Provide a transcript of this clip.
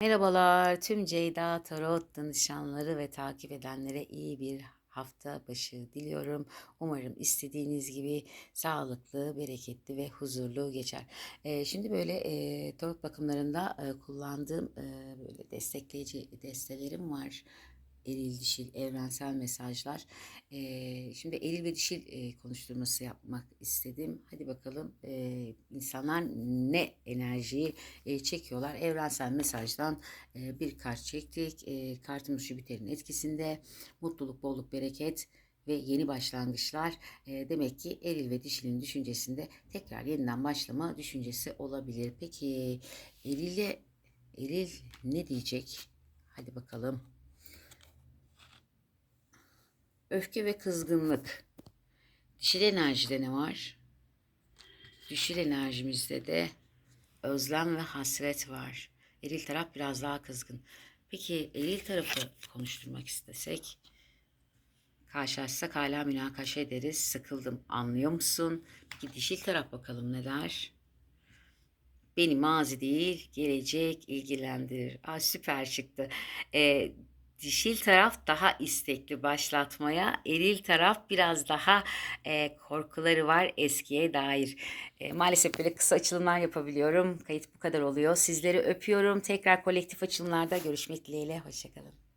Merhabalar tüm Ceyda Tarot danışanları ve takip edenlere iyi bir hafta başı diliyorum. Umarım istediğiniz gibi sağlıklı, bereketli ve huzurlu geçer. Ee, şimdi böyle e, tarot bakımlarında e, kullandığım e, böyle destekleyici destelerim var. Eril dişil evrensel mesajlar. Ee, şimdi eril ve dişil e, konuşturması yapmak istedim. Hadi bakalım e, insanlar ne enerjiyi e, çekiyorlar. Evrensel mesajdan e, bir kart çektik. E, kartımız Jüpiter'in etkisinde. Mutluluk, bolluk, bereket ve yeni başlangıçlar. E, demek ki eril ve dişilin düşüncesinde tekrar yeniden başlama düşüncesi olabilir. Peki eril'e eril ne diyecek? Hadi bakalım. Öfke ve kızgınlık. Dişil enerjide ne var? Dişil enerjimizde de özlem ve hasret var. Eril taraf biraz daha kızgın. Peki eril tarafı konuşturmak istesek karşılaşsak hala münakaşa ederiz. Sıkıldım anlıyor musun? Peki dişil taraf bakalım ne der? Beni mazi değil gelecek ilgilendirir. Aa, süper çıktı. Ee, dişil taraf daha istekli başlatmaya, eril taraf biraz daha e, korkuları var eskiye dair. E, maalesef böyle kısa açılımlar yapabiliyorum. Kayıt bu kadar oluyor. Sizleri öpüyorum. Tekrar kolektif açılımlarda görüşmek dileğiyle. Hoşçakalın.